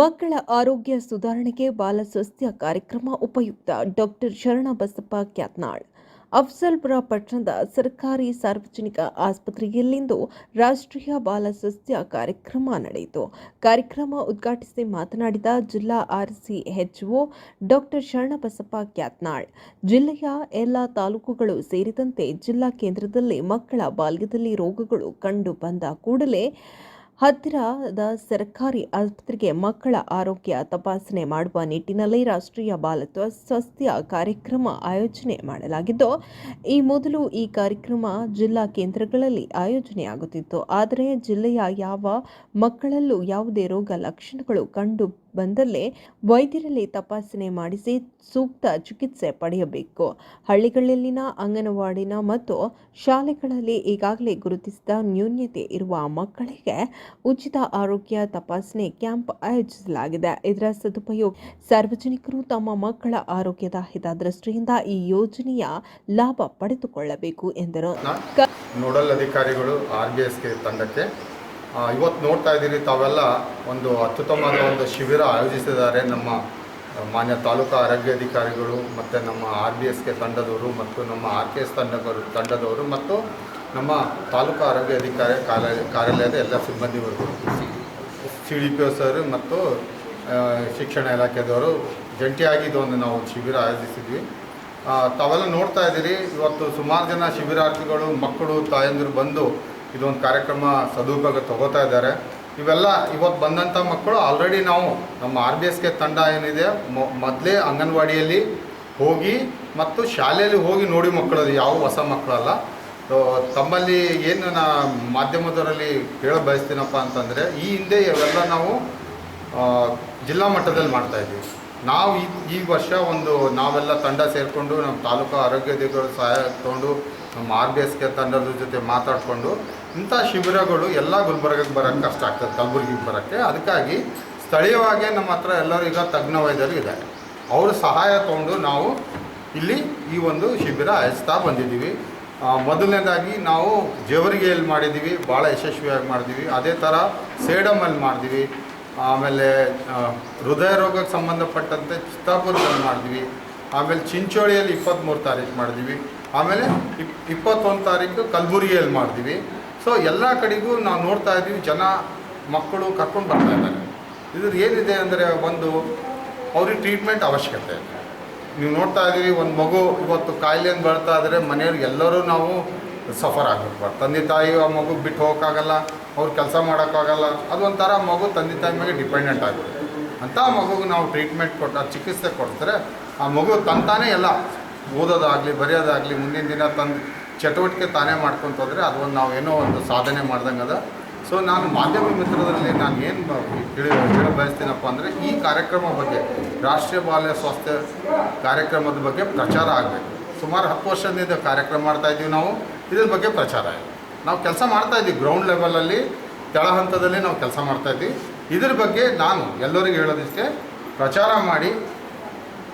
ಮಕ್ಕಳ ಆರೋಗ್ಯ ಸುಧಾರಣೆಗೆ ಬಾಲಸ್ವಾಸ್ಥ್ಯ ಕಾರ್ಯಕ್ರಮ ಉಪಯುಕ್ತ ಡಾಕ್ಟರ್ ಶರಣಬಸಪ್ಪ ಕ್ಯಾತ್ನಾಳ್. ಅಫ್ಜಲ್ಪುರ ಪಟ್ಟಣದ ಸರ್ಕಾರಿ ಸಾರ್ವಜನಿಕ ಆಸ್ಪತ್ರೆಯಲ್ಲಿಂದು ರಾಷ್ಟ್ರೀಯ ಬಾಲಸ್ವಾಸ್ಥ್ಯ ಕಾರ್ಯಕ್ರಮ ನಡೆಯಿತು. ಕಾರ್ಯಕ್ರಮ ಉದ್ಘಾಟಿಸಿ ಮಾತನಾಡಿದ ಜಿಲ್ಲಾ RC HO doctor Sharanabasappa Kyathnal. ಜಿಲ್ಲೆಯ ಎಲ್ಲ ತಾಲೂಕುಗಳು ಸೇರಿದಂತೆ ಜಿಲ್ಲಾ ಕೇಂದ್ರದಲ್ಲಿ ಮಕ್ಕಳ ಬಾಲ್ಯದಲ್ಲಿ ರೋಗಗಳು ಕಂಡು ಬಂದ ಕೂಡಲೇ ಹತ್ತಿರದ ಸರ್ಕಾರಿ ಆಸ್ಪತ್ರೆಗೆ ಮಕ್ಕಳ ಆರೋಗ್ಯ ತಪಾಸಣೆ ಮಾಡುವ ನಿಟ್ಟಿನಲ್ಲಿ ರಾಷ್ಟ್ರೀಯ ಬಾಲತ್ವ ಸ್ವಾಸ್ಥ್ಯ ಕಾರ್ಯಕ್ರಮ ಆಯೋಜನೆ ಮಾಡಲಾಗಿದ್ದು, ಈ ಮೊದಲು ಈ ಕಾರ್ಯಕ್ರಮ ಜಿಲ್ಲಾ ಕೇಂದ್ರಗಳಲ್ಲಿ ಆಯೋಜನೆಯಾಗುತ್ತಿತ್ತು. ಆದರೆ ಜಿಲ್ಲೆಯ ಯಾವ ಮಕ್ಕಳಲ್ಲೂ ಯಾವುದೇ ರೋಗ ಲಕ್ಷಣಗಳು ಕಂಡು ಬಂದಲ್ಲೇ ವೈದ್ಯರಲ್ಲಿ ತಪಾಸಣೆ ಮಾಡಿಸಿ ಸೂಕ್ತ ಚಿಕಿತ್ಸೆ ಪಡೆಯಬೇಕು. ಹಳ್ಳಿಗಳಲ್ಲಿನ ಅಂಗನವಾಡಿನ ಮತ್ತು ಶಾಲೆಗಳಲ್ಲಿ ಈಗಾಗಲೇ ಗುರುತಿಸಿದ ನ್ಯೂನ್ಯತೆ ಇರುವ ಮಕ್ಕಳಿಗೆ ಉಚಿತ ಆರೋಗ್ಯ ತಪಾಸಣೆ ಕ್ಯಾಂಪ್ ಆಯೋಜಿಸಲಾಗಿದೆ. ಇದರ ಸದುಪಯೋಗ ಸಾರ್ವಜನಿಕರು ತಮ್ಮ ಮಕ್ಕಳ ಆರೋಗ್ಯದ ಹಿತದೃಷ್ಟಿಯಿಂದ ಈ ಯೋಜನೆಯ ಲಾಭ ಪಡೆದುಕೊಳ್ಳಬೇಕು ಎಂದರು. ನೋಡಲ್ ಅಧಿಕಾರಿಗಳು ಆರ್ ತಂಡಕ್ಕೆ ಇವತ್ತು ನೋಡ್ತಾ ಇದ್ದೀರಿ, ತಾವೆಲ್ಲ ಒಂದು ಅತ್ಯುತ್ತಮವಾದ ಒಂದು ಶಿಬಿರ ಆಯೋಜಿಸಿದ್ದಾರೆ ನಮ್ಮ ಮಾನ್ಯ ತಾಲೂಕು ಆರೋಗ್ಯಾಧಿಕಾರಿಗಳು ಮತ್ತು ನಮ್ಮ ಆರ್ ಬಿ ಎಸ್ಗೆ ತಂಡದವರು ಮತ್ತು ನಮ್ಮ ಆರ್ ಕೆ ಎಸ್ ತಂಡಗಳು ತಂಡದವರು ಮತ್ತು ನಮ್ಮ ತಾಲೂಕು ಆರೋಗ್ಯ ಅಧಿಕಾರಿ ಕಾರ್ಯ, ಕಾರ್ಯಾಲಯದ ಎಲ್ಲ ಸಿಬ್ಬಂದಿ ವರ್ಗಗಳು C D P O sir ಮತ್ತು ಶಿಕ್ಷಣ ಇಲಾಖೆದವರು ಜಂಟಿಯಾಗಿ ಇದೊಂದು ನಾವು ಶಿಬಿರ ಆಯೋಜಿಸಿದ್ವಿ. ತಾವೆಲ್ಲ ನೋಡ್ತಾ ಇದ್ದೀರಿ, ಇವತ್ತು ಸುಮಾರು ಜನ ಶಿಬಿರಾರ್ಥಿಗಳು, ಮಕ್ಕಳು, ತಾಯಂದಿರು ಬಂದು ಇದೊಂದು ಕಾರ್ಯಕ್ರಮ ಸದುಪಯೋಗ ತಗೋತಾ ಇದ್ದಾರೆ. ಇವೆಲ್ಲ ಇವತ್ತು ಬಂದಂಥ ಮಕ್ಕಳು ಆಲ್ರೆಡಿ ನಾವು ನಮ್ಮ ಆರ್ ಬಿ ಎಸ್ಗೆ ತಂಡ ಏನಿದೆ ಮೊದಲೇ ಅಂಗನವಾಡಿಯಲ್ಲಿ ಹೋಗಿ ಮತ್ತು ಶಾಲೆಯಲ್ಲಿ ಹೋಗಿ ನೋಡಿ ಮಕ್ಕಳು ಯಾವ ಹೊಸ ಮಕ್ಕಳಲ್ಲ. ತಮ್ಮಲ್ಲಿ ಏನು ನಾ ಮಾಧ್ಯಮದವರಲ್ಲಿ ಹೇಳ ಬಯಸ್ತೀನಪ್ಪ ಅಂತಂದರೆ, ಈ ಹಿಂದೆ ಇವೆಲ್ಲ ನಾವು ಜಿಲ್ಲಾ ಮಟ್ಟದಲ್ಲಿ ಮಾಡ್ತಾ ಇದ್ದೀವಿ. ನಾವು ಈ ಈ ವರ್ಷ ಒಂದು ನಾವೆಲ್ಲ ತಂಡ ಸೇರಿಕೊಂಡು ನಮ್ಮ ತಾಲೂಕು ಆರೋಗ್ಯಾಧಿಕಾರಿಗಳ ಸಹಾಯ ತಗೊಂಡು ನಮ್ಮ ಆರ್ ಬಿ ಎಸ್ಗೆ ತಂಡದ ಜೊತೆ ಮಾತಾಡಿಕೊಂಡು ಇಂಥ ಶಿಬಿರಗಳು ಎಲ್ಲ ಗುಲ್ಬರ್ಗಕ್ಕೆ ಬರೋಕ್ಕೆ ಕಷ್ಟ ಆಗ್ತದೆ, ಕಲಬುರ್ಗಿಗೆ ಬರೋಕ್ಕೆ. ಅದಕ್ಕಾಗಿ ಸ್ಥಳೀಯವಾಗಿ ನಮ್ಮ ಹತ್ರ ಎಲ್ಲರೂ ಈಗ ತಜ್ಞ ವೈದ್ಯರು ಇದ್ದಾರೆ. ಅವ್ರ ಸಹಾಯ ತಗೊಂಡು ನಾವು ಇಲ್ಲಿ ಈ ಒಂದು ಶಿಬಿರ ಆಯಿಸ್ತಾ ಬಂದಿದ್ದೀವಿ. ಮೊದಲನೇದಾಗಿ ನಾವು ಜೇವರಿಗೆಯಲ್ಲಿ ಮಾಡಿದ್ದೀವಿ, ಭಾಳ ಯಶಸ್ವಿಯಾಗಿ ಮಾಡಿದ್ದೀವಿ. ಅದೇ ಥರ ಸೇಡಮಲ್ಲಿ ಮಾಡಿದ್ವಿ ಆಮೇಲೆ ಹೃದಯ ರೋಗಕ್ಕೆ ಸಂಬಂಧಪಟ್ಟಂತೆ ಚಿತ್ತಾಪುರದಲ್ಲಿ ಮಾಡಿದ್ವಿ ಆಮೇಲೆ ಚಿಂಚೋಳಿಯಲ್ಲಿ ಇಪ್ಪತ್ತ್ಮೂರು ತಾರೀಕು ಮಾಡಿದ್ವಿ ಆಮೇಲೆ ಇಪ್, ಇಪ್ಪತ್ತೊಂದು ತಾರೀಕು ಕಲಬುರಗಿಯಲ್ಲಿ ಮಾಡಿದ್ವಿ ಸೊ ಎಲ್ಲ ಕಡೆಗೂ ನಾವು ನೋಡ್ತಾ ಇದ್ದೀವಿ, ಜನ, ಮಕ್ಕಳು ಕರ್ಕೊಂಡು ಬರ್ತಾ ಇದ್ದಾರೆ. ಇದ್ರ ಏನಿದೆ ಅಂದರೆ ಒಂದು ಅವ್ರಿಗೆ ಟ್ರೀಟ್ಮೆಂಟ್ ಅವಶ್ಯಕತೆ. ಇದೆ ನೀವು ನೋಡ್ತಾ ಇದ್ದೀವಿ ಒಂದು ಮಗು ಇವತ್ತು ಕಾಯಿಲೆಯಿಂದ ಬರ್ತಾ ಇದ್ದರೆ ಮನೆಯವ್ರು ಎಲ್ಲರೂ ನಾವು ಸಫರ್ ಆಗಬೇಕು ತಂದೆ ತಾಯಿ ಆ ಮಗು ಬಿಟ್ಟು ಹೋಗೋಕ್ಕಾಗಲ್ಲ, ಅವ್ರು ಕೆಲಸ ಮಾಡೋಕ್ಕಾಗಲ್ಲ. ಅದೊಂಥರ ಮಗು ತಂದೆ ತಾಯಿ ಮೇಲೆ ಡಿಪೆಂಡೆಂಟ್ ಆಗುತ್ತೆ ಅಂಥ ಮಗುಗೆ ನಾವು ಟ್ರೀಟ್ಮೆಂಟ್ ಕೊಟ್ಟು, ಚಿಕಿತ್ಸೆ ಕೊಡ್ತಾರೆ ಆ ಮಗು ತಂತಾನೇ ಎಲ್ಲ ಓದೋದಾಗಲಿ, ಬರೆಯೋದಾಗಲಿ ಮುಂದಿನ ದಿನ ತಂದು ಚಟುವಟಿಕೆ ತಾನೇ ಮಾಡ್ಕೊತೋದ್ರೆ ಅದು ಅದೊಂದು ನಾವು ಏನೋ ಒಂದು ಸಾಧನೆ ಮಾಡ್ದಂಗೆ ಅದ. ಸೊ ನಾನು ಮಾಧ್ಯಮ ಮಿತ್ರದಲ್ಲಿ ನಾನು ಏನು ತಿಳಿ ಹೇಳ ಬಯಸ್ತೀನಪ್ಪ ಅಂದರೆ ಈ ಕಾರ್ಯಕ್ರಮ ಬಗ್ಗೆ, ರಾಷ್ಟ್ರೀಯ ಬಾಲ್ಯ ಸ್ವಾಸ್ಥ್ಯ ಕಾರ್ಯಕ್ರಮದ ಬಗ್ಗೆ ಪ್ರಚಾರ ಆಗಬೇಕು. ಸುಮಾರು ಹತ್ತು ವರ್ಷದಿಂದ ಕಾರ್ಯಕ್ರಮ ಮಾಡ್ತಾ ಇದ್ದೀವಿ ನಾವು. ಇದ್ರ ಬಗ್ಗೆ ಪ್ರಚಾರ ಇದೆ ನಾವು ಕೆಲಸ ಮಾಡ್ತಾ ಇದ್ದೀವಿ. ಗ್ರೌಂಡ್ ಲೆವೆಲಲ್ಲಿ ಕೆಳ ಹಂತದಲ್ಲಿ ನಾವು ಕೆಲಸ ಮಾಡ್ತಾ ಇದ್ದೀವಿ. ಇದ್ರ ಬಗ್ಗೆ ನಾನು ಎಲ್ಲರಿಗೂ ಹೇಳೋದಿಷ್ಟೇ, ಪ್ರಚಾರ ಮಾಡಿ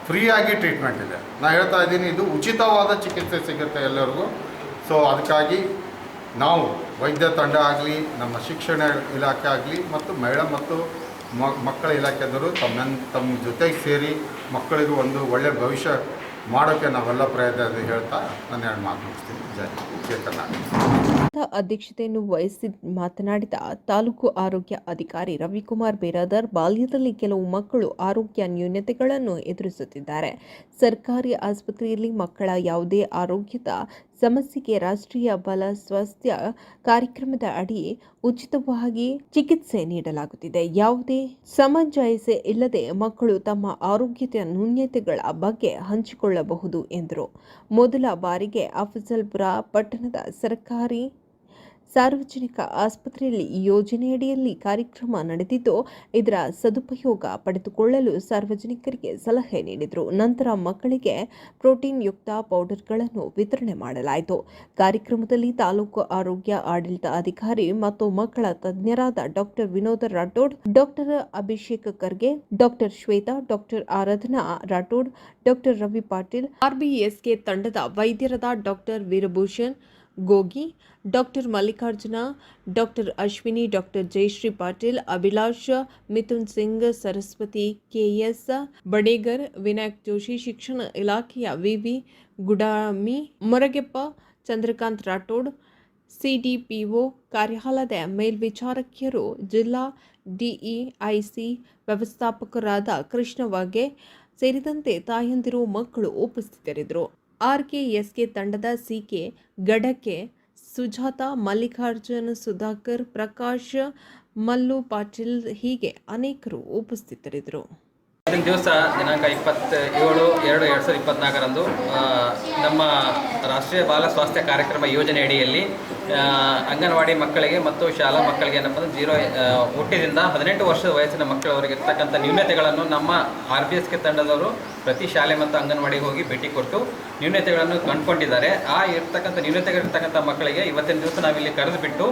ಫ್ರೀಯಾಗಿ ಟ್ರೀಟ್ಮೆಂಟ್ ಇದೆ. ನಾನು ಹೇಳ್ತಾ ಇದ್ದೀನಿ, ಇದು ಉಚಿತವಾದ ಚಿಕಿತ್ಸೆ ಸಿಗುತ್ತೆ ಎಲ್ಲರಿಗೂ. ಸೊ ಅದಕ್ಕಾಗಿ ನಾವು ವೈದ್ಯ ತಂಡ ಆಗಲಿ, ನಮ್ಮ ಶಿಕ್ಷಣ ಇಲಾಖೆ ಆಗಲಿ, ಮತ್ತು ಮಹಿಳಾ ಮತ್ತು ಮಕ್ಕಳ ಇಲಾಖೆಯವರು ತಮ್ಮ ತಮ್ಮ ಜೊತೆಗೆ ಸೇರಿ ಮಕ್ಕಳಿಗೂ ಒಂದು ಒಳ್ಳೆಯ ಭವಿಷ್ಯ ಮಾಡೋಕ್ಕೆ ನಾವೆಲ್ಲ ಪ್ರಯತ್ನ ಹೇಳ್ತಾ ನಾನು ಎರಡು ಮಾತು ಅಧ್ಯಕ್ಷತೆಯನ್ನು ವಹಿಸಿ ಮಾತನಾಡಿದ ತಾಲೂಕು ಆರೋಗ್ಯ ಅಧಿಕಾರಿ ರವಿಕುಮಾರ್ ಬೇರಾದರ್, ಬಾಲ್ಯದಲ್ಲಿ ಕೆಲವು ಮಕ್ಕಳು ಆರೋಗ್ಯ ನ್ಯೂನತೆಗಳನ್ನು ಎದುರಿಸುತ್ತಿದ್ದಾರೆ. ಸರ್ಕಾರಿ ಆಸ್ಪತ್ರೆಯಲ್ಲಿ ಮಕ್ಕಳ ಯಾವುದೇ ಆರೋಗ್ಯದ ಸಮಸ್ಯೆಗೆ ರಾಷ್ಟ್ರೀಯ ಬಲ ಸ್ವಾಸ್ಥ್ಯ ಕಾರ್ಯಕ್ರಮದ ಅಡಿ ಉಚಿತವಾಗಿ ಚಿಕಿತ್ಸೆ ನೀಡಲಾಗುತ್ತಿದೆ. ಯಾವುದೇ ಸಮಂಜಸ ಇಲ್ಲದೆ ಮಕ್ಕಳು ತಮ್ಮ ಆರೋಗ್ಯದ ನ್ಯೂನ್ಯತೆಗಳ ಬಗ್ಗೆ ಹಂಚಿಕೊಳ್ಳಬಹುದು ಎಂದರು. ಮೊದಲ ಬಾರಿಗೆ ಅಫಜಲ್ಪುರ ಪಟ್ಟಣದ ಸರ್ಕಾರಿ ಸಾರ್ವಜನಿಕ ಆಸ್ಪತ್ರೆಯಲ್ಲಿ ಯೋಜನೆಯಡಿಯಲ್ಲಿ ಕಾರ್ಯಕ್ರಮ ನಡೆದಿದ್ದು, ಇದರ ಸದುಪಯೋಗ ಪಡೆದುಕೊಳ್ಳಲು ಸಾರ್ವಜನಿಕರಿಗೆ ಸಲಹೆ ನೀಡಿದರು. ನಂತರ ಮಕ್ಕಳಿಗೆ ಪ್ರೋಟೀನ್ ಯುಕ್ತ ಪೌಡರ್ಗಳನ್ನು ವಿತರಣೆ ಮಾಡಲಾಯಿತು. ಕಾರ್ಯಕ್ರಮದಲ್ಲಿ ತಾಲೂಕು ಆರೋಗ್ಯ ಆಡಳಿತ ಅಧಿಕಾರಿ ಮತ್ತು ಮಕ್ಕಳ ತಜ್ಞರಾದ doctor Vinoda Rathod, doctor Abhishek Kharge, doctor Shweta, doctor Aradhana Rathod, doctor Ravi Patil RBSK ತಂಡದ ವೈದ್ಯರಾದ doctor Veerabhushan Gogi, doctor Mallikarjuna, doctor Ashwini, doctor Jayashri Patil, Abhilash, Mithun Singh, Saraswati, KS Badegar, Vinayak Joshi, ಶಿಕ್ಷಣ ಇಲಾಖೆಯ VV Gudami, Moragappa, Chandrakant Rathod, CDPO ಕಾರ್ಯಾಲಯದ ಮೇಲ್ವಿಚಾರಕಿಯರು, ಜಿಲ್ಲಾ ಡಿಇಐಸಿ ವ್ಯವಸ್ಥಾಪಕರಾದ ಕೃಷ್ಣವಾಗೆ ಸೇರಿದಂತೆ ತಾಯಂದಿರು ಮಕ್ಕಳು ಉಪಸ್ಥಿತರಿದ್ದರು. ಆರ್ಕೆಎಸ್ಕೆ ತಂಡದ ಸಿಕೆ ಗಡಕೆ ಸುಜಾತ, ಮಲ್ಲಿಕಾರ್ಜುನ್, ಸುಧಾಕರ್, ಪ್ರಕಾಶ್, ಮಲ್ಲು ಪಾಟೀಲ್ ಹೀಗೆ ಅನೇಕರು ಉಪಸ್ಥಿತರಿದ್ದರು. ಇವತ್ತಿನ ದಿವಸ ದಿನಾಂಕ ಇಪ್ಪತ್ತೇಳು ಎರಡು ಎರಡು ಸಾವಿರದ ಇಪ್ಪತ್ನಾಲ್ಕರಂದು ನಮ್ಮ ರಾಷ್ಟ್ರೀಯ ಬಾಲ ಸ್ವಾಸ್ಥ್ಯ ಕಾರ್ಯಕ್ರಮ ಯೋಜನೆ ಅಡಿಯಲ್ಲಿ ಅಂಗನವಾಡಿ ಮಕ್ಕಳಿಗೆ ಮತ್ತು ಶಾಲಾ ಮಕ್ಕಳಿಗೆ ಏನಪ್ಪ ಅಂದ್ರೆ ಜೀರೋ ಹುಟ್ಟಿದಿಂದ ಹದಿನೆಂಟು ವರ್ಷದ ವಯಸ್ಸಿನ ಮಕ್ಕಳವರಿಗೆ ಇರ್ತಕ್ಕಂಥ ನ್ಯೂನತೆಗಳನ್ನು ನಮ್ಮ ಆರ್ ಬಿ ಎಸ್ ಕೆ ತಂಡದವರು ಪ್ರತಿ ಶಾಲೆ ಮತ್ತು ಅಂಗನವಾಡಿಗೆ ಹೋಗಿ ಭೇಟಿ ಕೊಟ್ಟು ನ್ಯೂನತೆಗಳನ್ನು ಕಂಡುಕೊಂಡಿದ್ದಾರೆ. ಆ ಇರ್ತಕ್ಕಂಥ ನ್ಯೂನತೆಗಳಿರ್ತಕ್ಕಂಥ ಮಕ್ಕಳಿಗೆ ಇವತ್ತಿನ ದಿವಸ ನಾವಿಲ್ಲಿ ಕರೆದು ಬಿಟ್ಟು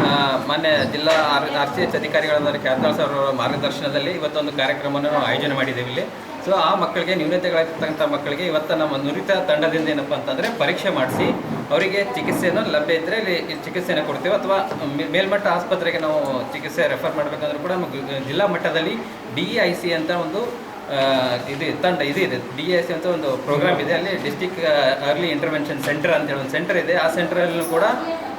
ಆ, ಮಾನ್ಯ ಜಿಲ್ಲಾ ಆರ್ ಆರ್ ಸಿ ಎಚ್ ಅಧಿಕಾರಿಗಳಾದ ಖ್ಯಾತನಾಳ್ ಸರ್ ಅವರ ಮಾರ್ಗದರ್ಶನದಲ್ಲಿ ಇವತ್ತೊಂದು ಕಾರ್ಯಕ್ರಮವನ್ನು ನಾವು ಆಯೋಜನೆ ಮಾಡಿದ್ದೇವೆ ಇಲ್ಲಿ. ಸೊ ಆ ಮಕ್ಕಳಿಗೆ ನ್ಯೂನತೆಗಳಾಗಿರ್ತಕ್ಕಂಥ ಮಕ್ಕಳಿಗೆ ಇವತ್ತು ನಮ್ಮ ನುರಿತ ತಂಡದಿಂದ ಏನಪ್ಪ ಅಂತಂದರೆ ಪರೀಕ್ಷೆ ಮಾಡಿಸಿ ಅವರಿಗೆ ಚಿಕಿತ್ಸೆಯನ್ನು ಲಭ್ಯ ಇದ್ದರೆ ಇಲ್ಲಿ ಚಿಕಿತ್ಸೆಯನ್ನು ಕೊಡ್ತೇವೆ. ಅಥವಾ ಮೇಲ್ಮಟ್ಟ ಆಸ್ಪತ್ರೆಗೆ ನಾವು ಚಿಕಿತ್ಸೆ ರೆಫರ್ ಮಾಡಬೇಕಂದ್ರೂ ಕೂಡ ನಮ್ಮ ಜಿಲ್ಲಾ ಮಟ್ಟದಲ್ಲಿ ಡಿ ಅಂತ ಒಂದು ಇದು ತಂಡ ಇದು ಇದೆ. ಡಿ ಎಸ್ ಅಂತ ಒಂದು ಪ್ರೋಗ್ರಾಮ್ ಇದೆ. ಅಲ್ಲಿ ಡಿಸ್ಟಿಕ್ ಅರ್ಲಿ ಇಂಟರ್ವೆನ್ಷನ್ ಸೆಂಟರ್ ಅಂತೇಳಿ ಒಂದು ಸೆಂಟರ್ ಇದೆ. ಆ ಸೆಂಟರಲ್ಲೂ ಕೂಡ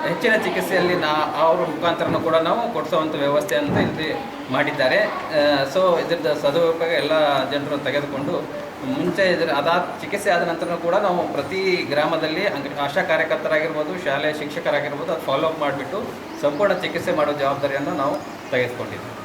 ಹೆಚ್ಚಿನ ಚಿಕಿತ್ಸೆಯಲ್ಲಿ ನಾ ಅವ್ರ ಮುಖಾಂತರನೂ ಕೂಡ ನಾವು ಕೊಡಿಸುವಂಥ ವ್ಯವಸ್ಥೆ ಅಂತ ಇಲ್ಲಿ ಮಾಡಿದ್ದಾರೆ. ಸೊ ಇದ್ರದ್ದು ಸದುಪಯೋಗ ಎಲ್ಲ ಜನರು ತೆಗೆದುಕೊಂಡು ಮುಂಚೆ ಇದರ ಅದಾದ ಚಿಕಿತ್ಸೆ ಆದ ನಂತರ ಕೂಡ ನಾವು ಪ್ರತಿ ಗ್ರಾಮದಲ್ಲಿ ಅಂಗ ಆಶಾ ಕಾರ್ಯಕರ್ತರಾಗಿರ್ಬೋದು ಶಾಲೆಯ ಶಿಕ್ಷಕರಾಗಿರ್ಬೋದು ಅದು ಫಾಲೋ ಅಪ್ ಮಾಡಿಬಿಟ್ಟು ಸಂಪೂರ್ಣ ಚಿಕಿತ್ಸೆ ಮಾಡೋ ಜವಾಬ್ದಾರಿಯನ್ನು ನಾವು ತೆಗೆದುಕೊಂಡಿದ್ದೀವಿ.